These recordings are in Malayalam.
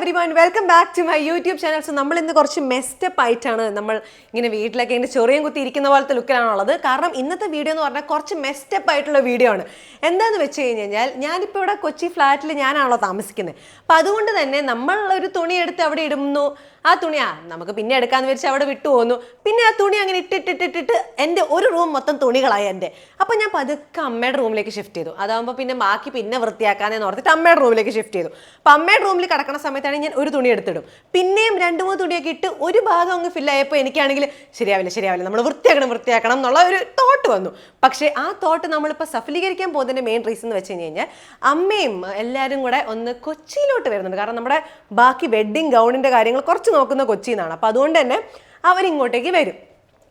Everyone welcome back to my YouTube channel so നമ്മൾ ഇന്ന് കുറച്ച് മെസ്റ്റപ്പ് ആയിട്ടാണ് നമ്മൾ ഇങ്ങനെ വീട്ടിലൊക്കെ ഇങ്ങനെ ചെറിയും കുത്തി ഇരിക്കുന്ന പോലത്തെ ലുക്കിലാണുള്ളത് കാരണം ഇന്നത്തെ വീഡിയോ എന്ന് പറഞ്ഞാൽ കുറച്ച് മെസ്റ്റപ്പ് ആയിട്ടുള്ള വീഡിയോ ആണ്. എന്താന്ന് വെച്ച് കഴിഞ്ഞ് കഴിഞ്ഞാൽ ഞാനിപ്പോൾ ഇവിടെ കൊച്ചി ഫ്ലാറ്റിൽ ഞാനാണല്ലോ താമസിക്കുന്നത് അപ്പോൾ അതുകൊണ്ട് തന്നെ നമ്മൾ ഒരു തുണി എടുത്ത് അവിടെ ഇടുന്നു. ആ തുണി ആ നമുക്ക് പിന്നെ എടുക്കാന്ന് വെച്ച് അവിടെ വിട്ടു പോന്നു. പിന്നെ ആ തുണി അങ്ങനെ ഇട്ടിട്ടിട്ടിട്ടിട്ട് എന്റെ ഒരു റൂം മൊത്തം തുണികളായി എന്റെ. അപ്പം ഞാൻ പതുക്കെ അമ്മയുടെ റൂമിലേക്ക് ഷിഫ്റ്റ് ചെയ്തു. അതാകുമ്പോൾ പിന്നെ ബാക്കി പിന്നെ വൃത്തിയാക്കാനെന്ന് ഓർത്തിട്ട് അമ്മയുടെ റൂമിലേക്ക് ഷിഫ്റ്റ് ചെയ്തു. അപ്പം അമ്മയുടെ റൂമിൽ കിടക്കുന്ന സമയത്താണ് ഞാൻ ഒരു തുണി എടുത്തിടും. പിന്നെയും രണ്ട് മൂന്ന് തുണിയൊക്കെ ഇട്ട് ഒരു ഭാഗം അങ്ങ് ഫില്ലായപ്പോൾ എനിക്കാണെങ്കിൽ ശരിയാവില്ല ശരിയാവില്ല. നമ്മൾ വൃത്തിയാക്കണം വൃത്തിയാക്കണം എന്നുള്ള ഒരു തോട്ട് വന്നു. പക്ഷേ ആ തോട്ട് നമ്മളിപ്പോൾ സഫലീകരിക്കാൻ പോകുന്നതിന്റെ മെയിൻ റീസൺ എന്ന് വെച്ച് കഴിഞ്ഞ് കഴിഞ്ഞാൽ അമ്മയും എല്ലാവരും കൂടെ ഒന്ന് കൊച്ചിയിലോട്ട് വരുന്നുണ്ട്. കാരണം നമ്മുടെ ബാക്കി വെഡ്ഡിങ് ഗൗണിന്റെ കാര്യങ്ങൾ കുറച്ച് നോക്കുന്ന കൊച്ചിയിൽ നിന്നാണ് അപ്പോൾ അതുകൊണ്ട് തന്നെ അവരിങ്ങോട്ടേക്ക് വരും.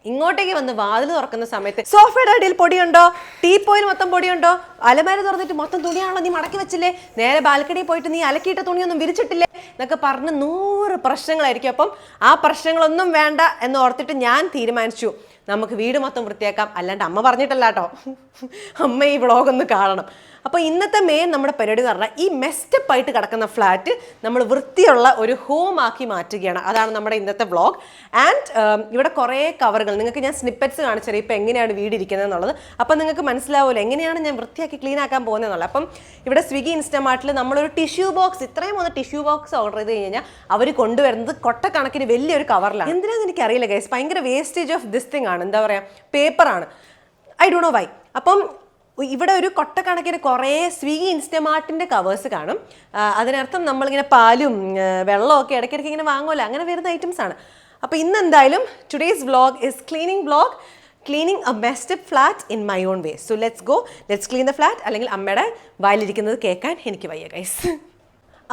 ഇങ്ങോട്ടേക്ക് വന്ന് വാതിൽ തുറക്കുന്ന സമയത്ത് സോഫയുടെ അടിയിൽ പൊടിയുണ്ടോ? ടീപ്പോയിൽ മൊത്തം പൊടിയുണ്ടോ? അലമാര തുറന്നിട്ട് മൊത്തം തുണിയാണോ നീ മടക്കി വെച്ചില്ലേ? നേരെ ബാൽക്കണിയിൽ പോയിട്ട് നീ അലക്കിയിട്ട തുണിയൊന്നും വിരിച്ചിട്ടില്ലേ? എന്നൊക്കെ പറഞ്ഞ് നൂറ് പ്രശ്നങ്ങളായിരിക്കും. അപ്പം ആ പ്രശ്നങ്ങളൊന്നും വേണ്ട എന്ന് ഓർത്തിട്ട് ഞാൻ തീരുമാനിച്ചു. നമുക്ക് വീട് മൊത്തം വൃത്തിയാക്കാം. അല്ലാണ്ട് അമ്മ പറഞ്ഞിട്ടല്ല കേട്ടോ. അമ്മ ഈ വ്ളോഗൊന്ന് കാണണം. അപ്പോൾ ഇന്നത്തെ മെയിൻ നമ്മുടെ പരിപാടി എന്ന് പറഞ്ഞാൽ ഈ മെസ്റ്റപ്പ് ആയിട്ട് കിടക്കുന്ന ഫ്ലാറ്റ് നമ്മൾ വൃത്തിയുള്ള ഒരു ഹോം ആക്കി മാറ്റുകയാണ്. അതാണ് നമ്മുടെ ഇന്നത്തെ വ്ളോഗ് ആൻഡ് ഇവിടെ കുറേ കവറുകൾ നിങ്ങൾക്ക് ഞാൻ സ്നിപ്പറ്റ്സ് കാണിച്ചത് ഇപ്പോൾ എങ്ങനെയാണ് വീട് ഇരിക്കുന്നത് എന്നുള്ളത്. അപ്പം നിങ്ങൾക്ക് മനസ്സിലാവുമല്ലോ എങ്ങനെയാണ് ഞാൻ വൃത്തിയാക്കി ക്ലീൻ ആക്കാൻ പോകുന്നത് എന്നുള്ളത്. അപ്പം ഇവിടെ സ്വിഗ്ഗി ഇൻസ്റ്റമാർട്ടിൽ നമ്മളൊരു ടിഷ്യൂ ബോക്സ് ഇത്രയും ഒന്ന് ടിഷ്യൂ ബോക്സ് ഓർഡർ ചെയ്ത് കഴിഞ്ഞാൽ അവർ കൊണ്ടുവരുന്നത് കൊട്ടക്കണക്കിന് വലിയൊരു കവറിലാണ് എന്തിനാണെന്ന് എനിക്കറിയില്ല ഗൈസ് ഭയങ്കര വേസ്റ്റേജ് ഓഫ് ദിസ് തിങ് ആണ്. എന്താ പറയുക പേപ്പറാണ്. I do know why. അപ്പം ഇവിടെ ഒരു കൊട്ടക്കണക്കിന് കുറേ സ്വിഗി ഇൻസ്റ്റമാർട്ടിന്റെ കവേഴ്സ് കാണും. അതിനർത്ഥം നമ്മളിങ്ങനെ പാലും വെള്ളമൊക്കെ ഇടയ്ക്കിടയ്ക്ക് ഇങ്ങനെ വാങ്ങുമല്ലോ അങ്ങനെ വരുന്ന ഐറ്റംസ് ആണ്. അപ്പോൾ ഇന്ന് എന്തായാലും today's vlog is cleaning vlog cleaning a best flat in my own way so let's go let's clean the flat അല്ലെങ്കിൽ അമ്മയുടെ വായിലിരിക്കുന്നത് കേൾക്കാൻ എനിക്ക് വയ്യ ഗൈസ്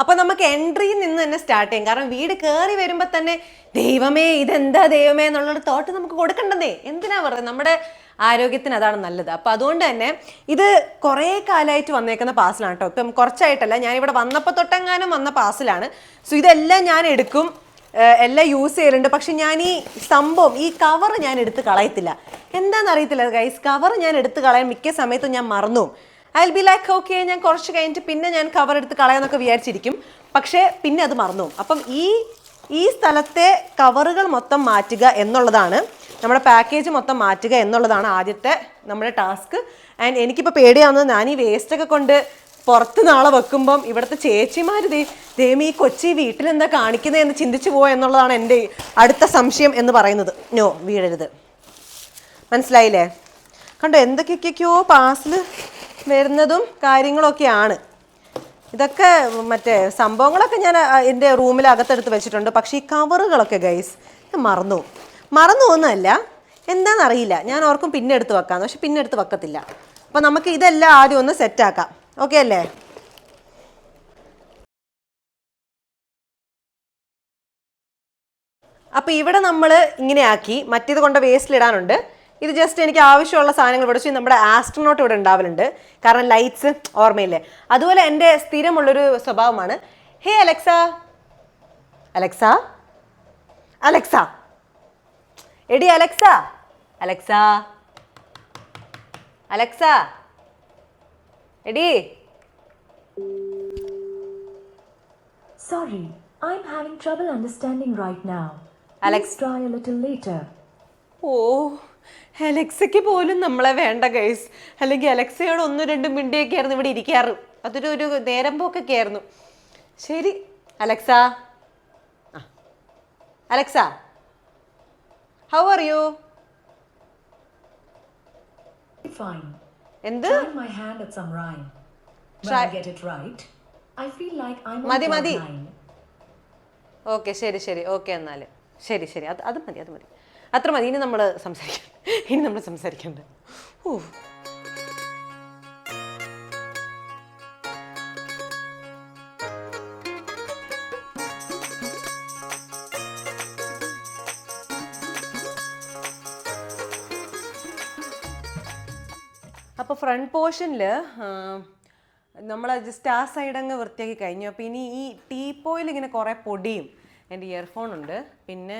അപ്പൊ നമുക്ക് എൻട്രിയിൽ നിന്ന് തന്നെ സ്റ്റാർട്ട് ചെയ്യും. കാരണം വീട് കയറി വരുമ്പോൾ തന്നെ ദൈവമേ ഇതെന്താ ദൈവമേ എന്നുള്ളൊരു തോട്ട് നമുക്ക് കൊടുക്കണ്ടതേ എന്തിനാ പറയുക നമ്മുടെ ആരോഗ്യത്തിന് അതാണ് നല്ലത്. അപ്പൊ അതുകൊണ്ട് തന്നെ ഇത് കുറേ കാലമായിട്ട് വന്നേക്കുന്ന പാസിലാണ് കേട്ടോ. ഇപ്പം കുറച്ചായിട്ടല്ല ഞാൻ ഇവിടെ വന്നപ്പോൾ തൊട്ടെങ്ങാനും വന്ന പാസിലാണ് സോ ഇതെല്ലാം ഞാൻ എടുക്കും. എല്ലാം യൂസ് ചെയ്യലുണ്ട്. പക്ഷെ ഞാൻ ഈ സംഭവം ഈ കവർ ഞാൻ എടുത്ത് കളയത്തില്ല. എന്താണെന്ന് അറിയത്തില്ല ഗൈസ് കവർ ഞാൻ എടുത്ത് കളയാൻ മിക്ക സമയത്തും ഞാൻ മറന്നു. ഐ ബി ലൈക്ക് ഓക്കെ ഞാൻ കുറച്ച് കഴിഞ്ഞിട്ട് പിന്നെ ഞാൻ കവർ എടുത്ത് കളയാന്നൊക്കെ വിചാരിച്ചിരിക്കും. പക്ഷേ പിന്നെ അത് മറന്നു. അപ്പം ഈ ഈ സ്ഥലത്തെ കവറുകൾ മൊത്തം മാറ്റുക എന്നുള്ളതാണ്. നമ്മുടെ പാക്കേജ് മൊത്തം മാറ്റുക എന്നുള്ളതാണ് ആദ്യത്തെ നമ്മുടെ ടാസ്ക് ആൻഡ് എനിക്കിപ്പോൾ പേടിയാവുന്നത് ഞാൻ ഈ വേസ്റ്റൊക്കെ കൊണ്ട് പുറത്ത് നാളെ വെക്കുമ്പം ഇവിടുത്തെ ചേച്ചിമാർ ദേ ദൈവം ഈ കൊച്ചി വീട്ടിലെന്താ കാണിക്കുന്നത് എന്ന് ചിന്തിച്ചു പോകുക എന്നുള്ളതാണ് എന്റെ അടുത്ത സംശയം എന്ന് പറയുന്നത്. നോ വീഴരുത്. മനസ്സിലായില്ലേ? കണ്ടോ എന്തൊക്കെയൊക്കെയോ പാസിൽ വരുന്നതും കാര്യങ്ങളൊക്കെയാണ്. ഇതൊക്കെ മറ്റേ സംഭവങ്ങളൊക്കെ ഞാൻ എന്റെ റൂമിൽ അകത്തെടുത്ത് വെച്ചിട്ടുണ്ട്. പക്ഷേ ഈ കവറുകളൊക്കെ ഗൈസ് മറന്നു മറന്നു പോകുന്നതല്ല എന്താണെന്നറിയില്ല ഞാൻ ഓർക്കും പിന്നെ എടുത്ത് വെക്കാം പക്ഷെ പിന്നെ എടുത്ത് വെക്കത്തില്ല. അപ്പം നമുക്ക് ഇതെല്ലാം ആദ്യം ഒന്ന് സെറ്റാക്കാം. ഓക്കെ അല്ലേ? അപ്പോൾ ഇവിടെ നമ്മൾ ഇങ്ങനെ ആക്കി മറ്റേത് കൊണ്ട് വേസ്റ്റിലിടാനുണ്ട്. ഇത് ജസ്റ്റ് എനിക്ക് ആവശ്യമുള്ള സാധനങ്ങൾ വെച്ച് നമ്മുടെ ആസ്ട്രോനോട്ട് ഇവിടെ ഉണ്ടാവലുണ്ട്. കാരണം ലൈറ്റ്സ് ഓർമ്മയില്ലേ? അതുപോലെ എന്റെ സ്ഥിരമുള്ളൊരു സ്വഭാവമാണ്. ഹേ അലക്സ അലക്സ അലക്സ എടി അലക്സ അലക്സ അലക്സ എടി. Sorry I'm having trouble understanding right now Alex try a little later ഓ. അലക്സയ്ക്ക് പോലും നമ്മളെ വേണ്ട ഗൈസ് അല്ലെങ്കിൽ അലക്സയോട് ഒന്നും രണ്ടും മിണ്ടിയൊക്കെ ആയിരുന്നു ഇവിടെ ഇരിക്കാറ്. അതൊരു ഒരു നേരം പോക്കൊക്കെ ആയിരുന്നു ശരി അലക്സ. ആ. അലക്സ. How are you. എന്ത്? മതി മതി. ഓക്കെ ശരി ശരി. ഓക്കെ എന്നാൽ ശരി ശരി. അത് അത് മതി അത് മതി. അത്ര മതി. ഇനി നമ്മൾ സംസാരിക്കാം. ഇനി നമ്മൾ സംസാരിക്കണ്ട. ഓ. അപ്പോൾ ഫ്രണ്ട് പോർഷനിൽ നമ്മൾ ജസ്റ്റ് ആ സൈഡ് അങ്ങ് വൃത്തിയാക്കി കഴിഞ്ഞു. അപ്പോൾ ഇനി ഈ ടീപ്പോയിൽ ഇങ്ങനെ കുറേ പൊടിയും എന്റെ ഇയർഫോൺ ഉണ്ട്. പിന്നെ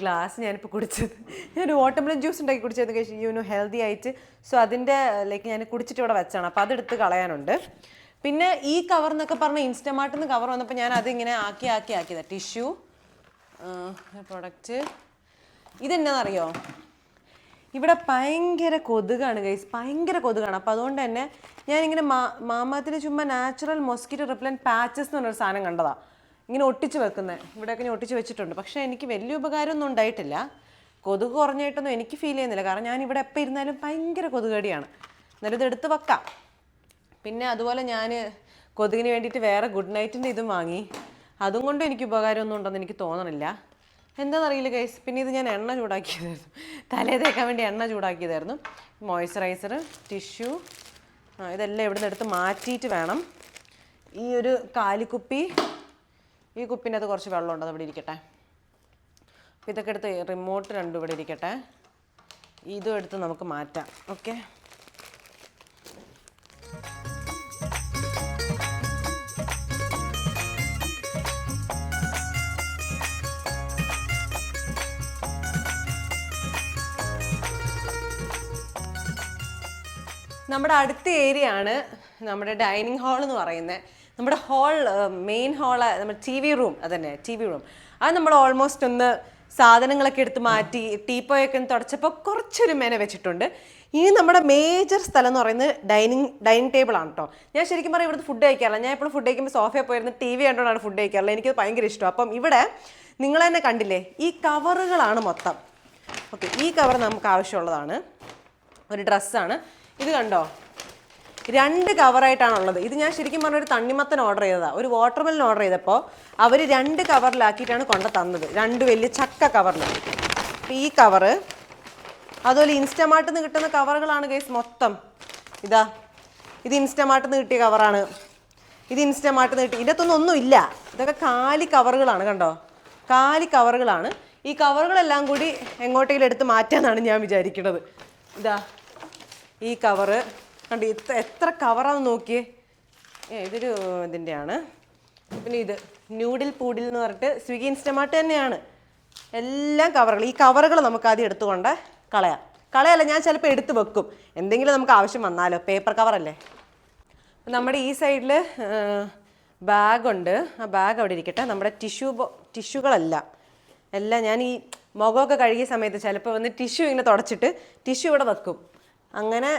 ഗ്ലാസ് ഞാനിപ്പോൾ കുടിച്ചത്. ഞാൻ വാട്ടർമെലൻ ജ്യൂസ് ഉണ്ടാക്കി കുടിച്ചതെന്ന് കഴിച്ച് യു നോ ഹെൽത്തി ആയിട്ട്. സോ അതിന്റെ ലൈക്ക് ഞാൻ കുടിച്ചിട്ട് ഇവിടെ വെച്ചാണ്. അപ്പോൾ അതെടുത്ത് കളയാനുണ്ട്. പിന്നെ ഈ കവർ എന്നൊക്കെ പറഞ്ഞ ഇൻസ്റ്റമാർട്ടിൽ നിന്ന് കവർ വന്നപ്പോൾ ഞാൻ അതിങ്ങനെ ആക്കി ആക്കി ആക്കിയതാണ് ടിഷ്യൂ പ്രൊഡക്റ്റ് ഇതെന്നാണെന്നറിയോ ഇവിടെ ഭയങ്കര കൊതുകാണ് ഗൈസ് ഭയങ്കര കൊതുകാണ്. അപ്പോൾ അതുകൊണ്ട് തന്നെ ഞാനിങ്ങനെ മാ മാമാത്തിന് ചുമ്മാ നാച്ചുറൽ മൊസ്കിറ്റോ റിപ്ലൻ പാച്ചസ് എന്ന് പറഞ്ഞൊരു സാധനം കണ്ടതാ. ഇങ്ങനെ ഒട്ടിച്ച് വെക്കുന്നത് ഇവിടെയൊക്കെ ഇങ്ങനെ ഒട്ടിച്ച് വെച്ചിട്ടുണ്ട്. പക്ഷേ എനിക്ക് വലിയ ഉപകാരമൊന്നും ഉണ്ടായിട്ടില്ല. കൊതുക് കുറഞ്ഞായിട്ടൊന്നും എനിക്ക് ഫീൽ ചെയ്യുന്നില്ല. കാരണം ഞാൻ ഇവിടെ എപ്പോൾ ഇരുന്നാലും ഭയങ്കര കൊതുകടിയാണ്. എന്നാലും ഇത് എടുത്ത് വെക്കാം. പിന്നെ അതുപോലെ ഞാൻ കൊതുകിന് വേണ്ടിയിട്ട് വേറെ ഗുഡ് നൈറ്റിന്റെ ഇതും വാങ്ങി. അതും കൊണ്ട് എനിക്ക് ഉപകാരമൊന്നും ഉണ്ടെന്ന് എനിക്ക് തോന്നണില്ല. എന്താണെന്നറിയില്ല ഗൈസ് പിന്നെ ഇത് ഞാൻ എണ്ണ ചൂടാക്കിയതായിരുന്നു. തലേ തേക്കാൻ വേണ്ടി എണ്ണ ചൂടാക്കിയതായിരുന്നു. മോയ്സ്ചറൈസർ ടിഷ്യൂ ഇതെല്ലാം ഇവിടുന്ന് എടുത്ത് മാറ്റിയിട്ട് വേണം. ഈ ഒരു കാലിക്കുപ്പി ഈ കുപ്പിനകത്ത് കുറച്ച് വെള്ളമുണ്ട് അത് ഇവിടെ ഇരിക്കട്ടെ. അപ്പോൾ ഇതൊക്കെ എടുത്ത് റിമോട്ട് രണ്ടും ഇവിടെ ഇരിക്കട്ടെ. ഇതും എടുത്ത് നമുക്ക് മാറ്റാം ഓക്കെ നമ്മുടെ അടുത്ത ഏരിയ ആണ് നമ്മുടെ ഡൈനിങ് ഹാൾ എന്ന് പറയുന്നത്. നമ്മുടെ ഹാൾ മെയിൻ ഹാൾ നമ്മുടെ ടി വി റൂം അതന്നെ ടി വി റൂം അത് നമ്മൾ ഓൾമോസ്റ്റ് ഒന്ന് സാധനങ്ങളൊക്കെ എടുത്ത് മാറ്റി ടീപ്പോയൊക്കെ ഒന്ന് തുടച്ചപ്പോൾ കുറച്ചൊരു മേന വെച്ചിട്ടുണ്ട്. ഇനി നമ്മുടെ മേജർ സ്ഥലം എന്ന് പറയുന്നത് ഡൈനിങ് ഡൈനിങ് ടേബിൾ ആണ് കേട്ടോ ഞാൻ ശരിക്കും പറഞ്ഞാൽ ഇവിടുത്തെ ഫുഡ് കഴിക്കാറില്ല. ഞാൻ എപ്പോഴും ഫുഡ് കഴിക്കുമ്പോൾ സോഫയിൽ പോയിരുന്ന് ടി വി കണ്ടുകൊണ്ടാണ് ഫുഡ് കഴിക്കാറുള്ളത്. എനിക്കത് ഭയങ്കര ഇഷ്ടം. അപ്പം ഇവിടെ നിങ്ങൾ തന്നെ കണ്ടില്ലേ ഈ കവറുകളാണ് മൊത്തം. ഓക്കെ ഈ കവർ നമുക്ക് ആവശ്യമുള്ളതാണ്. ഒരു ഡ്രസ്സാണ് ഇത് കണ്ടോ? രണ്ട് കവറായിട്ടാണുള്ളത് ഇത് ഞാൻ ശരിക്കും പറഞ്ഞ ഒരു തണ്ണിമത്തൻ ഓർഡർ ചെയ്തതാണ് ഒരു വാട്ടർമെലൻ ഓർഡർ ചെയ്തപ്പോൾ അവർ രണ്ട് കവറിലാക്കിയിട്ടാണ് കൊണ്ട് തന്നത്. രണ്ട് വലിയ ചക്ക കവറിൽ ഈ കവറ് അതുപോലെ ഇൻസ്റ്റമാർട്ടിൽ നിന്ന് കിട്ടുന്ന കവറുകളാണ് ഗൈസ് മൊത്തം. ഇതാ. ഇത് ഇൻസ്റ്റമാർട്ടിൽ നിന്ന് കിട്ടിയ കവറാണ് ഇത് ഇൻസ്റ്റമാർട്ടിൽ നിന്ന് കിട്ടി. ഇതിനകത്തൊന്നും ഒന്നും ഇല്ല. ഇതൊക്കെ കാലി കവറുകളാണ് കണ്ടോ? കാലി കവറുകളാണ് ഈ കവറുകളെല്ലാം കൂടി എങ്ങോട്ടെങ്കിലും എടുത്ത് മാറ്റാന്നാണ് ഞാൻ വിചാരിക്കുന്നത് ഇതാ. ഈ കവറ് കണ്ട് ഇത്ര എത്ര കവറാന്ന് നോക്കിയേ. ഏ ഇതൊരു ഇതിന്റെയാണ് പിന്നെ ഇത് ന്യൂഡിൽ പൂഡിൽ എന്ന് പറഞ്ഞിട്ട് സ്വിഗ്ഗി ഇൻസ്റ്റമാർട്ട് തന്നെയാണ്. എല്ലാം കവറുകൾ ഈ കവറുകൾ നമുക്ക് ആദ്യം എടുത്തുകൊണ്ട് കളയാം. കളയല്ല ഞാൻ ചിലപ്പോൾ എടുത്ത് വെക്കും. എന്തെങ്കിലും നമുക്ക് ആവശ്യം വന്നാലോ? പേപ്പർ കവറല്ലേ നമ്മുടെ ഈ സൈഡിൽ ബാഗുണ്ട് ആ ബാഗ് അവിടെ ഇരിക്കട്ടെ. നമ്മുടെ ടിഷ്യൂ ടിഷ്യൂകളെല്ലാം എല്ലാം ഞാൻ ഈ മുഖമൊക്കെ കഴുകിയ സമയത്ത് ചിലപ്പോൾ വന്ന് ടിഷ്യൂ ഇങ്ങനെ തുടച്ചിട്ട് ടിഷ്യൂ ഇവിടെ വെക്കും. അങ്ങനെ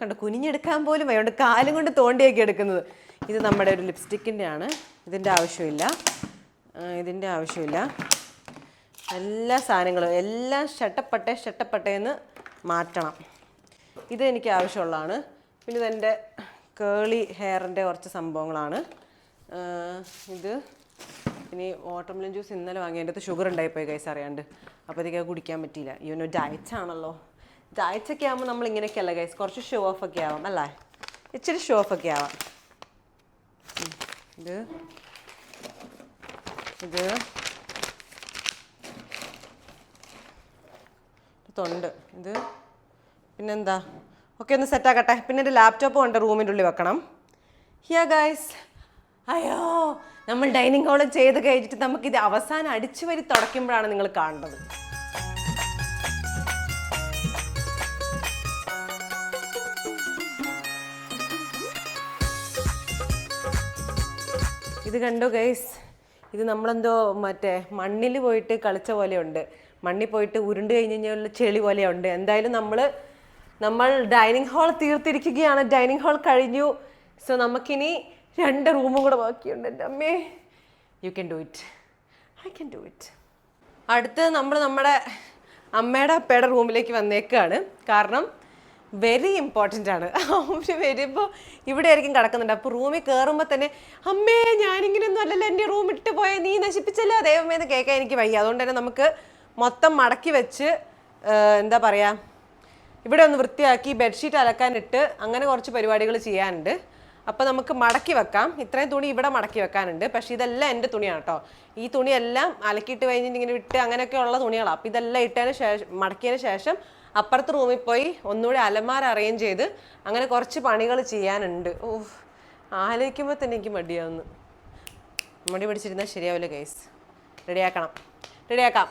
കണ്ട കുനിഞ്ഞെടുക്കാൻ പോലും അതുകൊണ്ട് കാലും കൊണ്ട് തോണ്ടിയൊക്കെ എടുക്കുന്നത്. ഇത് നമ്മുടെ ഒരു ലിപ്സ്റ്റിക്കിന്റെ ആണ് ഇതിന്റെ ആവശ്യമില്ല. ഇതിന്റെ ആവശ്യമില്ല. എല്ലാ സാധനങ്ങളും എല്ലാം ഷട്ടപ്പട്ടെ എന്ന് മാറ്റണം. ഇത് എനിക്ക് ആവശ്യമുള്ളതാണ്. പിന്നെ ഇതെന്റെ കേളി ഹെയറിന്റെ കുറച്ച് സംഭവങ്ങളാണ്. ഇത് ഇനി വാട്ടർമെലൻ ജ്യൂസ് ഇന്നലെ വാങ്ങിയതിന്റെ അകത്ത് ഷുഗർ ഉണ്ടായിപ്പോയി കൈസ് അറിയാണ്ട്. അപ്പോഴത്തേക്ക് കുടിക്കാൻ പറ്റിയില്ല. ഇവനോ ഡയറ്റ് ആണല്ലോ. ഡയറ്റ്സ് ഒക്കെ ആകുമ്പോൾ നമ്മൾ ഇങ്ങനെയൊക്കെ അല്ല ഗൈസ് കുറച്ച് ഷോ ഓഫ് ഒക്കെ ആവാം അല്ലേ? ഇച്ചിരി ഷോ ഓഫ് ഒക്കെ ആവാം. ഇത്. ഇത്. തൊണ്ട്. ഇത്. പിന്നെന്താ? ഓക്കെ ഒന്ന് സെറ്റാക്കട്ടെ പിന്നെ എന്റെ ലാപ്ടോപ്പ് കൊണ്ട് റൂമിന്റെ ഉള്ളിൽ വെക്കണം. ഹിയ ഗൈസ് അയ്യോ നമ്മൾ ഡൈനിങ് ഹോൾ ചെയ്ത് കഴിഞ്ഞിട്ട് നമുക്കിത് അവസാനം അടിച്ചു വരി തുടയ്ക്കുമ്പോഴാണ് നിങ്ങൾ കാണുന്നത്. ഇത് കണ്ടോ ഗൈസ് ഇത് നമ്മളെന്തോ മറ്റേ മണ്ണിൽ പോയിട്ട് കളിച്ച പോലെയുണ്ട്. മണ്ണിൽ പോയിട്ട് ഉരുണ്ട് കഴിഞ്ഞ് കഴിഞ്ഞാൽ ചെളി പോലെയുണ്ട്. എന്തായാലും നമ്മൾ നമ്മൾ ഡൈനിങ് ഹാൾ തീർത്തിരിക്കുകയാണ്. ഡൈനിങ് ഹാൾ കഴിഞ്ഞു. സോ നമുക്കിനി രണ്ട് റൂമും കൂടെ ബാക്കിയുണ്ട് എന്റെ അമ്മേ. You can do it I can do it അടുത്ത് നമ്മൾ നമ്മുടെ അമ്മയുടെ അപ്പയുടെ റൂമിലേക്ക് വന്നേക്കാണ്. കാരണം വെരി ഇമ്പോർട്ടന്റ് ആണ്. അവർ വരുമ്പോൾ ഇവിടെ ആയിരിക്കും കിടക്കുന്നുണ്ട്. അപ്പോൾ റൂമിൽ കയറുമ്പോൾ തന്നെ അമ്മേ ഞാനിങ്ങനെയൊന്നും അല്ലല്ലോ എന്റെ റൂം ഇട്ട് പോയ നീ നശിപ്പിച്ചല്ലോ? ദൈവമേ എന്ന് കേൾക്കാൻ എനിക്ക് വയ്യ. അതുകൊണ്ട് തന്നെ നമുക്ക് മൊത്തം മടക്കി വെച്ച് എന്താ പറയുക ഇവിടെ ഒന്ന് വൃത്തിയാക്കി ബെഡ്ഷീറ്റ് അലക്കാനിട്ട് അങ്ങനെ കുറച്ച് പരിപാടികൾ ചെയ്യാനുണ്ട്. അപ്പോൾ നമുക്ക് മടക്കി വെക്കാം. ഇത്രയും തുണി ഇവിടെ മടക്കി വെക്കാനുണ്ട്. പക്ഷേ ഇതെല്ലാം എന്റെ തുണിയാണ് കേട്ടോ. ഈ തുണിയെല്ലാം അലക്കിയിട്ട് കഴിഞ്ഞിട്ട് ഇങ്ങനെ വിട്ട് അങ്ങനെയൊക്കെ ഉള്ള തുണികളാണ് അപ്പോൾ ഇതെല്ലാം ഇട്ടതിന് ശേഷം മടക്കിയതിന് ശേഷം അപ്പുറത്ത് റൂമിൽ പോയി ഒന്നുകൂടി അലമാര അറേഞ്ച് ചെയ്ത് അങ്ങനെ കുറച്ച് പണികൾ ചെയ്യാനുണ്ട്. ഓ ആലോചിക്കുമ്പോൾ തന്നെ എനിക്ക് മടിയാവുന്നു. മടി പിടിച്ചിരുന്നാൽ ശരിയാവില്ല ഗൈസ് റെഡിയാക്കണം റെഡിയാക്കാം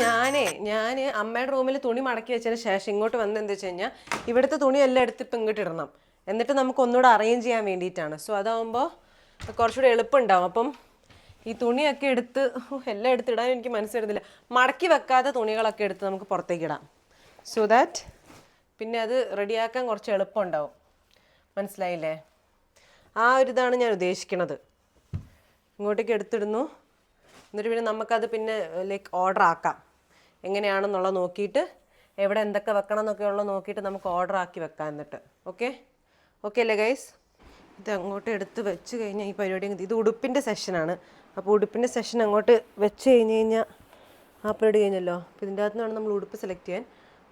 ഞാനേ ഞാൻ അമ്മയുടെ റൂമിൽ തുണി മടക്കി വെച്ചതിന് ശേഷം ഇങ്ങോട്ട് വന്ന് എന്താ വെച്ച് കഴിഞ്ഞാൽ ഇവിടുത്തെ തുണി എല്ലാം എടുത്ത് ഇപ്പം ഇങ്ങോട്ട് ഇടണം. എന്നിട്ട് നമുക്ക് ഒന്നുകൂടെ അറേഞ്ച് ചെയ്യാൻ വേണ്ടിയിട്ടാണ്. സോ അതാവുമ്പോൾ കുറച്ചുകൂടെ എളുപ്പമുണ്ടാവും. അപ്പം ഈ തുണിയൊക്കെ എടുത്ത് എല്ലാം എടുത്തിടാൻ എനിക്ക് മനസ്സിലായിരുന്നില്ല മടക്കി വെക്കാത്ത തുണികളൊക്കെ എടുത്ത് നമുക്ക് പുറത്തേക്ക് ഇടാം. സോ ദാറ്റ് പിന്നെ അത് റെഡിയാക്കാൻ കുറച്ച് എളുപ്പമുണ്ടാവും. മനസ്സിലായില്ലേ? ആ ഒരു ഇതാണ് ഞാൻ ഉദ്ദേശിക്കുന്നത് ഇങ്ങോട്ടേക്ക് എടുത്തിടുന്നു. എന്നിട്ട് പിന്നെ നമുക്കത് പിന്നെ ലൈക്ക് ഓർഡർ ആക്കാം. എങ്ങനെയാണെന്നുള്ളത് നോക്കിയിട്ട് എവിടെ എന്തൊക്കെ വെക്കണം എന്നൊക്കെ ഉള്ളത് നോക്കിയിട്ട് നമുക്ക് ഓർഡർ ആക്കി വെക്കാം എന്നിട്ട്. ഓക്കെ ഓക്കെ അല്ലേ ഗൈസ് ഇത് അങ്ങോട്ട് എടുത്ത് വെച്ച് കഴിഞ്ഞാൽ ഈ പരിപാടി ഇത് ഉടുപ്പിന്റെ സെഷനാണ് അപ്പോൾ ഉടുപ്പിന്റെ സെഷൻ അങ്ങോട്ട് വെച്ച് കഴിഞ്ഞ് കഴിഞ്ഞാൽ ആ പരിപാടി കഴിഞ്ഞല്ലോ. അപ്പോൾ ഇതിന്റെ അകത്ത് നിന്നാണ് നമ്മൾ ഉടുപ്പ് സെലക്ട് ചെയ്യാൻ.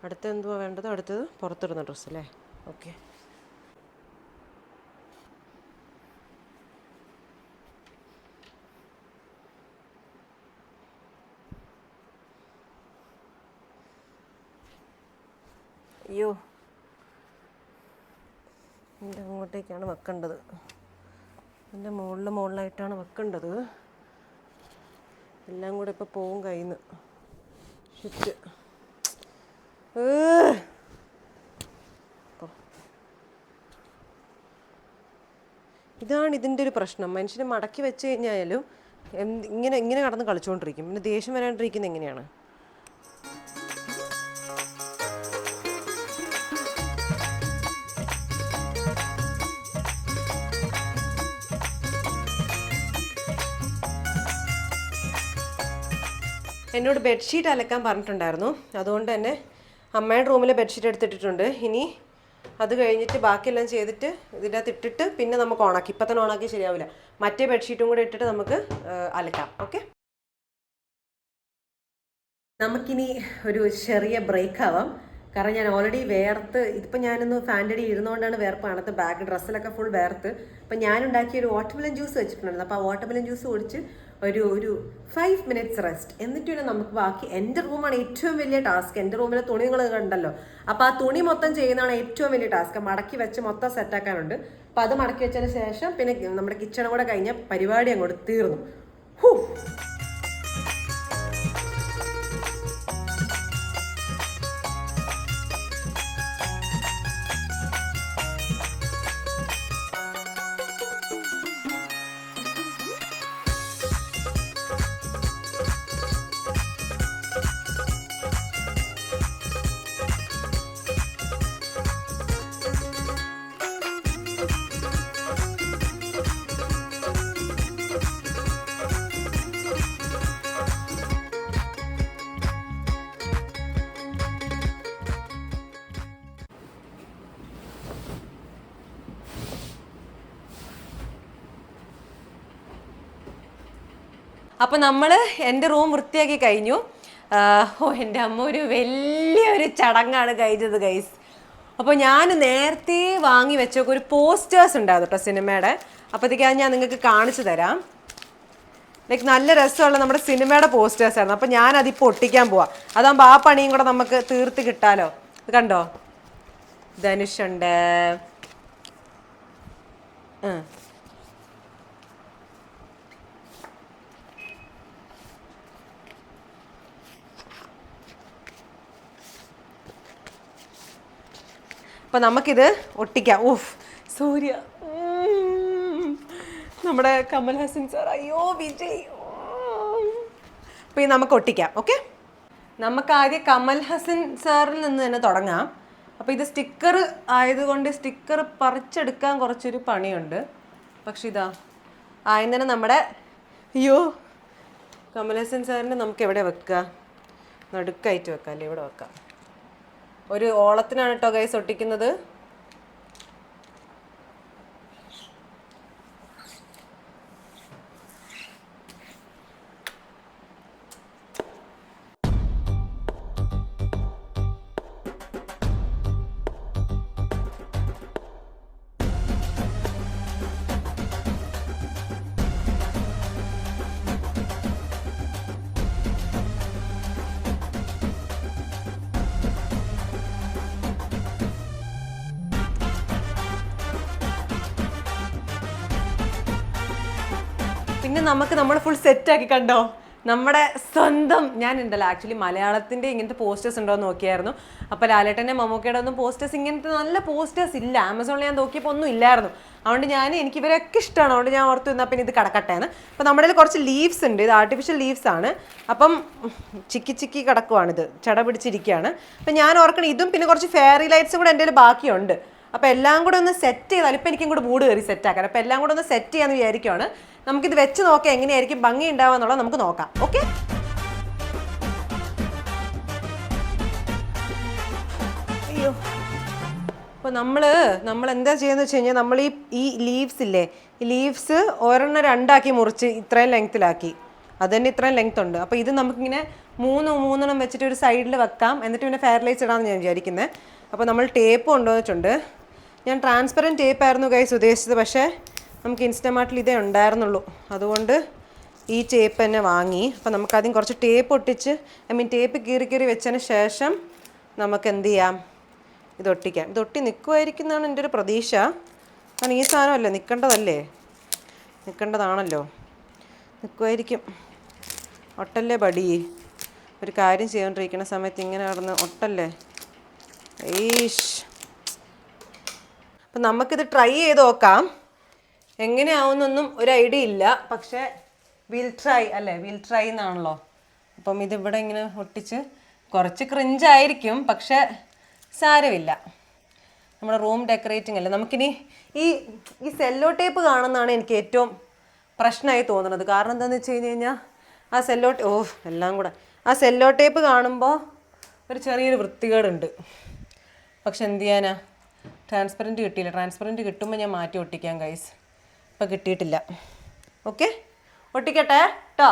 അടുത്ത എന്തുവാ വേണ്ടത്? അടുത്തത് പുറത്തിടുന്ന ഡ്രസ്സ് അല്ലേ? ഓക്കെ അയ്യോ. എന്റെ അങ്ങോട്ടേക്കാണ് വെക്കേണ്ടത്. എന്റെ മുകളിൽ മുകളിലായിട്ടാണ് വെക്കേണ്ടത്. എല്ലാം കൂടെ ഇപ്പോൾ പോവും കയ്യിൽ നിന്ന് ഷിറ്റ് ഇതാണ് ഇതിന്റെ ഒരു പ്രശ്നം. മനുഷ്യനെ മടക്കി വെച്ച് കഴിഞ്ഞാലും ഇങ്ങനെ ഇങ്ങനെ കടന്ന് കളിച്ചുകൊണ്ടിരിക്കും പിന്നെ ദേഷ്യം വരാണ്ടിരിക്കുന്നത് എങ്ങനെയാണ്? എന്നോട് ബെഡ്ഷീറ്റ് അലക്കാൻ പറഞ്ഞിട്ടുണ്ടായിരുന്നു. അതുകൊണ്ട് തന്നെ അമ്മയുടെ റൂമിൽ ബെഡ്ഷീറ്റ് എടുത്തിട്ടിട്ടുണ്ട്. ഇനി അത് കഴിഞ്ഞിട്ട് ബാക്കിയെല്ലാം ചെയ്തിട്ട് ഇതിന്റെ അകത്ത് ഇട്ടിട്ട് പിന്നെ നമുക്ക് ഓണാക്കി. ഇപ്പം തന്നെ ഓണാക്കി ശരിയാവില്ല. മറ്റേ ബെഡ്ഷീറ്റും കൂടെ ഇട്ടിട്ട് നമുക്ക് അലക്കാം. ഓക്കെ? നമുക്കിനി ഒരു ചെറിയ ബ്രേക്ക് ആവാം കാരണം ഞാൻ ഓൾറെഡി വേർത്ത് ഇതിപ്പോൾ ഞാനൊന്ന് ഫാൻഡടി ഇരുന്നുകൊണ്ടാണ് വേർപ്പ് കാണത്ത്. ബാഗ് ഡ്രസ്സിലൊക്കെ ഫുൾ വേർത്ത്. അപ്പം ഞാനുണ്ടാക്കിയ ഒരു വാട്ടർമെലൻ ജ്യൂസ് വെച്ചിട്ടുണ്ടായിരുന്നു. അപ്പോൾ ആ വാട്ടർമെലൻ ജ്യൂസ് കുടിച്ച് ഒരു ഒരു ഫൈവ് മിനിറ്റ്സ് റെസ്റ്റ് എന്നിട്ട് പിന്നെ നമുക്ക് ബാക്കി എന്റെ റൂമാണ് ഏറ്റവും വലിയ ടാസ്ക് എന്റെ റൂമിലെ തുണി നിങ്ങൾ കണ്ടല്ലോ. അപ്പോൾ ആ തുണി മൊത്തം ചെയ്യുന്നതാണ് ഏറ്റവും വലിയ ടാസ്ക് മടക്കി വെച്ച് മൊത്തം സെറ്റാക്കാനുണ്ട് അപ്പോൾ അത് മടക്കി വെച്ചതിന് ശേഷം പിന്നെ നമ്മുടെ കിച്ചണും കൂടെ കഴിഞ്ഞ പരിപാടി അങ്ങോട്ട് തീർന്നു. ഹൂ. അപ്പോൾ നമ്മൾ എന്റെ റൂം വൃത്തിയാക്കി കഴിഞ്ഞു. ഓ എന്റെ അമ്മ ഒരു വലിയൊരു ചടങ്ങാണ് കഴിഞ്ഞത് ഗൈസ് അപ്പോൾ ഞാൻ നേരത്തെ വാങ്ങി വെച്ചൊക്കെ ഒരു പോസ്റ്റേഴ്സ് ഉണ്ടായിരുന്നു കേട്ടോ സിനിമയുടെ. അപ്പോഴത്തേക്ക് ഞാൻ നിങ്ങൾക്ക് കാണിച്ചു തരാം. ലൈക്ക് നല്ല രസമുള്ള നമ്മുടെ സിനിമയുടെ പോസ്റ്റേഴ്സ് ആയിരുന്നു. അപ്പോൾ ഞാൻ അതിപ്പോൾ ഒട്ടിക്കാൻ പോവാം. അതാകുമ്പോൾ ആ പണിയും കൂടെ നമുക്ക് തീർത്ത് കിട്ടാലോ. ഇത് കണ്ടോ? ധനുഷുണ്ട് ആ അപ്പൊ നമുക്കിത് ഒട്ടിക്കാം. ഊഫ് സൂര്യ. നമ്മുടെ കമൽ ഹസൻ സാർ അയ്യോ വിജയ്. അപ്പോൾ അപ്പൊ ഇത് നമുക്ക് ഒട്ടിക്കാം ഓക്കെ? നമുക്ക് ആദ്യം കമൽ ഹസൻ സാറിൽ നിന്ന് തന്നെ തുടങ്ങാം. അപ്പോൾ ഇത് സ്റ്റിക്കർ ആയതുകൊണ്ട് സ്റ്റിക്കർ പറിച്ചെടുക്കാൻ കുറച്ചൊരു പണിയുണ്ട്. പക്ഷെ ഇതാ ആദ്യം തന്നെ നമ്മുടെ അയ്യോ കമൽ ഹസൻ സാറിനെ നമുക്ക് എവിടെ വെക്കുക നടുക്കായിട്ട് വെക്കാം അല്ലേ? ഇവിടെ വെക്കാം. ഒരു ഓളത്തിനാണ് കേട്ടോ ഗൈസ് ഒട്ടിക്കുന്നത്. പിന്നെ നമുക്ക് നമ്മൾ ഫുൾ സെറ്റ് ആക്കി കണ്ടോ? നമ്മുടെ സ്വന്തം ഞാൻ ഉണ്ടല്ലോ ആക്ച്വലി മലയാളത്തിന്റെ ഇങ്ങനത്തെ പോസ്റ്റേഴ്സ് ഉണ്ടോ എന്ന് നോക്കിയായിരുന്നു. അപ്പോൾ ലാലേട്ടന്റെ മമ്മൂക്കയുടെ ഒന്നും പോസ്റ്റേഴ്സ് ഇങ്ങനത്തെ നല്ല പോസ്റ്റേഴ്സ് ഇല്ല. ആമസോണിൽ ഞാൻ നോക്കിയപ്പോൾ ഒന്നും ഇല്ലായിരുന്നു. അതുകൊണ്ട് ഞാൻ എനിക്ക് ഇവരൊക്കെ ഇഷ്ടമാണ് അതുകൊണ്ട് ഞാൻ ഓർത്തു എന്നാൽ പിന്നെ ഇത് കടക്കട്ടെ എന്ന് അപ്പോൾ നമ്മുടെ കുറച്ച് ലീവ്സ് ഉണ്ട്. ഇത് ആർട്ടിഫിഷ്യൽ ലീവ്സ് ആണ്. അപ്പം ചിക്കി ചിക്കി കിടക്കുവാണിത് ചട പിടിച്ചിരിക്കുകയാണ്. അപ്പം ഞാൻ ഓർക്കണം ഇതും പിന്നെ കുറച്ച് ഫെയറി ലൈറ്റ്സും കൂടെ എന്റെ ബാക്കിയുണ്ട്. അപ്പോൾ എല്ലാം കൂടെ ഒന്ന് സെറ്റ് ചെയ്താൽ ഇപ്പം എനിക്കും കൂടെ മൂഡ് കയറി സെറ്റ് ആക്കാൻ. അപ്പോൾ എല്ലാം കൂടെ ഒന്ന് സെറ്റ് ചെയ്യാമെന്ന് വിചാരിക്കുവാണ്. നമുക്കിത് വെച്ച് നോക്കാം എങ്ങനെയായിരിക്കും ഭംഗി ഉണ്ടാവുക എന്നുള്ളത് നമുക്ക് നോക്കാം. ഓക്കെ അയ്യോ. അപ്പോൾ നമ്മൾ നമ്മൾ എന്താ ചെയ്യുന്നത് വെച്ച് കഴിഞ്ഞാൽ നമ്മൾ ഈ ഈ ലീവ്സ് ഇല്ലേ ഈ ലീവ്സ് ഒരെണ്ണം രണ്ടാക്കി മുറിച്ച് ഇത്രയും ലെങ്ത്തിലാക്കി അത് തന്നെ ഇത്രയും ലെങ്ത് ഉണ്ട്. അപ്പോൾ ഇത് നമുക്കിങ്ങനെ മൂന്ന് മൂന്നെണ്ണം വെച്ചിട്ട് ഒരു സൈഡിൽ വെക്കാം. എന്നിട്ട് പിന്നെ ഫെയർലൈസ് ഇടാമെന്ന് ഞാൻ വിചാരിക്കുന്നത് അപ്പോൾ നമ്മൾ ടേപ്പ് കൊണ്ടുവന്നിട്ടുണ്ട്. ഞാൻ ട്രാൻസ്പെറന്റ് ടേപ്പ് ആയിരുന്നു കൈസ് ഉദ്ദേശിച്ചത്. പക്ഷേ നമുക്ക് ഇൻസ്റ്റമാർട്ടിൽ ഇതേ ഉണ്ടായിരുന്നുള്ളൂ. അതുകൊണ്ട് ഈ ടേപ്പ് തന്നെ വാങ്ങി. അപ്പോൾ നമുക്കാദ്യം കുറച്ച് ടേപ്പ് ഒട്ടിച്ച് ഐ മീൻ ടേപ്പ് കീറി കീറി വെച്ചതിന് ശേഷം നമുക്ക് എന്ത് ചെയ്യാം? ഇത് ഒട്ടിക്കാം. ഇത് ഒട്ടി നിൽക്കുമായിരിക്കും എന്നാണ് എന്റെ ഒരു പ്രതീക്ഷ. കാരണം ഈ സാധനമല്ലേ? നിൽക്കേണ്ടതല്ലേ നിൽക്കേണ്ടതാണല്ലോ നിൽക്കുമായിരിക്കും ഒട്ടല്ലേ ബടി? ഒരു കാര്യം ചെയ്തുകൊണ്ടിരിക്കുന്ന സമയത്ത് ഇങ്ങനെ കിടന്ന് ഒട്ടല്ലേ? ഈഷ് അപ്പം നമുക്കിത് ട്രൈ ചെയ്ത് നോക്കാം. എങ്ങനെയാവുന്നൊന്നും ഒരു ഐഡിയ ഇല്ല. പക്ഷേ വിൽ ട്രൈ അല്ലേ? വിൽ ട്രൈ എന്നാണല്ലോ. അപ്പം ഇതിവിടെ ഇങ്ങനെ ഒട്ടിച്ച് കുറച്ച് ക്രിഞ്ചായിരിക്കും പക്ഷെ സാരമില്ല. നമ്മുടെ റൂം ഡെക്കറേറ്റിംഗ് അല്ലേ? നമുക്കിനി ഈ ഈ സെല്ലോ ടേപ്പ് കാണുന്നതാണ് എനിക്ക് ഏറ്റവും പ്രശ്നമായി തോന്നുന്നത്. കാരണം എന്താണെന്ന് വെച്ച് കഴിഞ്ഞ് കഴിഞ്ഞാൽ ആ സെല്ലോ ഓ എല്ലാം കൂടെ. ആ സെല്ലോ ടേപ്പ് കാണുമ്പോൾ ഒരു ചെറിയൊരു വൃത്തികേടുണ്ട്. പക്ഷെ എന്ത് ചെയ്യാനാ? ട്രാൻസ്പെറന്റ് കിട്ടിയില്ല. ട്രാൻസ്പെറന്റ് കിട്ടുമ്പോൾ ഞാൻ മാറ്റി ഒട്ടിക്കാം ഗൈസ് ഇപ്പം കിട്ടിയിട്ടില്ല. ഓക്കെ ഒട്ടിക്കട്ടെ കേട്ടോ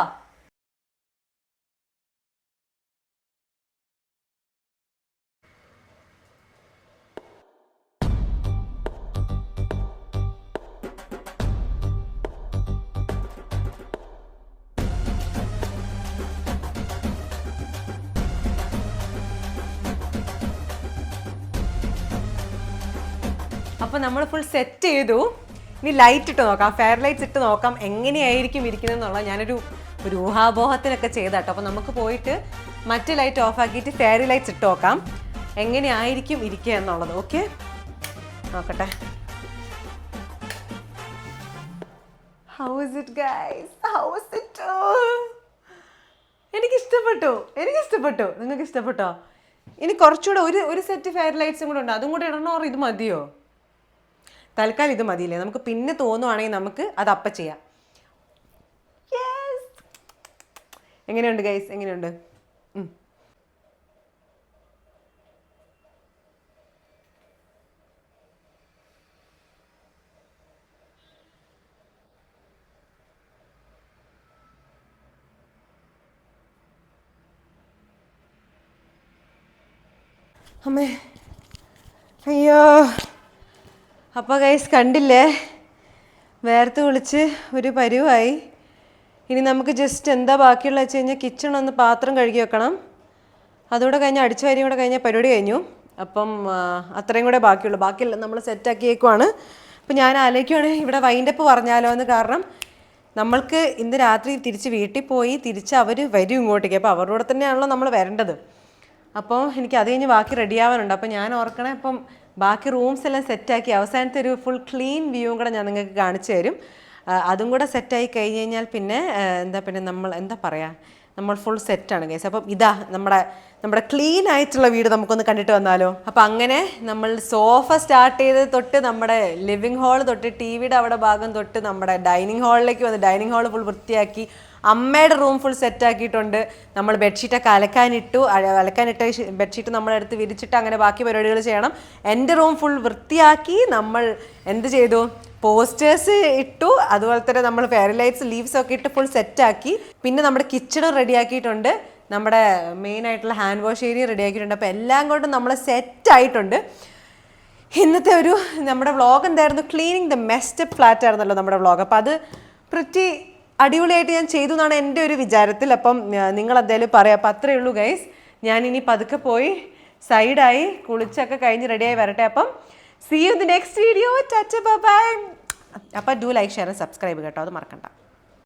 നമ്മൾ ഫുൾ സെറ്റ് ചെയ്തു. ഇനി ലൈറ്റ് ഇട്ട് നോക്കാം. ഫെയർ ലൈറ്റ്സ് ഇട്ട് നോക്കാം. എങ്ങനെയായിരിക്കും ഇരിക്കുന്നത് എന്നുള്ളത് ഞാനൊരു ഒരു ഊഹാബോഹത്തിനൊക്കെ ചെയ്താട്ടോ അപ്പോൾ നമുക്ക് പോയിട്ട് മറ്റു ലൈറ്റ് ഓഫ് ആക്കിയിട്ട് ഫെയറി ലൈറ്റ്സ് ഇട്ട് നോക്കാം. എങ്ങനെയായിരിക്കും ഇരിക്കുക എന്നുള്ളത്. ഓക്കെ നോക്കട്ടെ. How is it guys how is it എനിക്ക് ഇഷ്ടപ്പെട്ടു എനിക്ക് ഇഷ്ടപ്പെട്ടു നിങ്ങൾക്ക് ഇഷ്ടപ്പെട്ടോ ഇനി കുറച്ചുകൂടെ ഒരു ഒരു സെറ്റ് ഫെയർ ലൈറ്റ്സും കൂടെ ഉണ്ട്. അതും കൂടെ ഇടണോ? ഇത് മതിയോ? തൽക്കാലം ഇത് മതിയില്ലേ? നമുക്ക് പിന്നെ തോന്നുവാണെങ്കിൽ നമുക്ക് അത് അപ്പ ചെയ്യാം. എങ്ങനെയുണ്ട് ഗൈസ് എങ്ങനെയുണ്ട്. അമ്മേ. അയ്യോ. അപ്പോൾ ഗൈസ് കണ്ടില്ലേ? വേർത്ത് കുളിച്ച് ഒരു പരുവായി. ഇനി നമുക്ക് ജസ്റ്റ് എന്താ ബാക്കിയുള്ള വെച്ച് കഴിഞ്ഞാൽ കിച്ചൺ ഒന്ന് പാത്രം കഴുകി വെക്കണം. അതുകൂടെ കഴിഞ്ഞ് അടിച്ചു വാരിയും കൂടെ കഴിഞ്ഞാൽ പരിപാടി കഴിഞ്ഞു. അപ്പം അത്രയും കൂടെ ബാക്കിയുള്ളൂ. ബാക്കിയെല്ലാം നമ്മൾ സെറ്റാക്കിയേക്കുവാണ് അപ്പം ഞാൻ ആലോചിക്കുവാണ് ഇവിടെ വൈൻഡപ്പ് പറഞ്ഞാലോ എന്ന് കാരണം നമ്മൾക്ക് ഇന്ന് രാത്രി തിരിച്ച് വീട്ടിൽ പോയി തിരിച്ച് അവർ വരും ഇങ്ങോട്ടേക്ക്. അപ്പോൾ അവരുടെ കൂടെ തന്നെയാണല്ലോ നമ്മൾ വരേണ്ടത്. അപ്പോൾ എനിക്ക് അത് കഴിഞ്ഞ് ബാക്കി റെഡിയാവാനുണ്ട് അപ്പോൾ ഞാൻ ഓർക്കണേ ഇപ്പം ബാക്കി റൂംസ് എല്ലാം സെറ്റാക്കി അവസാനത്തെ ഒരു ഫുൾ ക്ലീൻ വ്യൂവും കൂടെ ഞാൻ നിങ്ങൾക്ക് കാണിച്ചു തരും. അതും കൂടെ സെറ്റായി കഴിഞ്ഞ് കഴിഞ്ഞാൽ പിന്നെ എന്താ പിന്നെ നമ്മൾ എന്താ പറയുക നമ്മൾ ഫുൾ സെറ്റാണ് കേസ് അപ്പം ഇതാ നമ്മുടെ നമ്മുടെ ക്ലീൻ ആയിട്ടുള്ള വീട് നമുക്കൊന്ന് കണ്ടിട്ട് വന്നാലോ? അപ്പം അങ്ങനെ നമ്മൾ സോഫ സ്റ്റാർട്ട് ചെയ്ത് തൊട്ട് നമ്മുടെ ലിവിങ് ഹാൾ തൊട്ട് ടി വിയുടെ അവിടെ ഭാഗം തൊട്ട് നമ്മുടെ ഡൈനിങ് ഹാളിലേക്ക് വന്ന് ഡൈനിങ് ഹാൾ ഫുൾ വൃത്തിയാക്കി അമ്മയുടെ റൂം ഫുൾ സെറ്റ് ആക്കിയിട്ടുണ്ട്. നമ്മൾ ബെഡ്ഷീറ്റൊക്കെ അലക്കാനിട്ടു. അലക്കാനിട്ട് ബെഡ്ഷീറ്റ് നമ്മളെടുത്ത് വിരിച്ചിട്ട് അങ്ങനെ ബാക്കി പരിപാടികൾ ചെയ്യണം. എന്റെ റൂം ഫുൾ വൃത്തിയാക്കി നമ്മൾ എന്ത് ചെയ്തു? പോസ്റ്റേഴ്സ് ഇട്ടു. അതുപോലെ തന്നെ നമ്മൾ ഫെയറി ലൈറ്റ്സ് ലീവ്സ് ഒക്കെ ഇട്ട് ഫുൾ സെറ്റാക്കി പിന്നെ നമ്മുടെ കിച്ചണും റെഡിയാക്കിയിട്ടുണ്ട് നമ്മുടെ മെയിൻ ആയിട്ടുള്ള ഹാൻഡ് വാഷ് ഏരിയ റെഡിയാക്കിയിട്ടുണ്ട് അപ്പോൾ എല്ലാം കൊണ്ടും നമ്മൾ സെറ്റ് ആയിട്ടുണ്ട്. ഇന്നത്തെ ഒരു നമ്മുടെ വ്ളോഗ് എന്തായിരുന്നു? ക്ലീനിങ് ദ മെസ്റ്റ് ഫ്ലാറ്റ് ആയിരുന്നല്ലോ നമ്മുടെ വ്ളോഗ് അപ്പോൾ അത് പ്രിറ്റി അടിപൊളിയായിട്ട് ഞാൻ ചെയ്തു എന്നാണ് എന്റെ ഒരു വിചാരത്തിൽ. അപ്പം നിങ്ങൾ എന്തായാലും പറയാം. അപ്പം അത്രയേ ഉള്ളൂ ഗൈസ് ഞാൻ ഇനി പതുക്കെ പോയി സൈഡായി കുളിച്ചൊക്കെ കഴിഞ്ഞ് റെഡിയായി വരട്ടെ. അപ്പം see you the next video bye അപ്പം ഡു ലൈക്ക് ഷെയർ സബ്സ്ക്രൈബ് കേട്ടോ. അത് മറക്കണ്ട.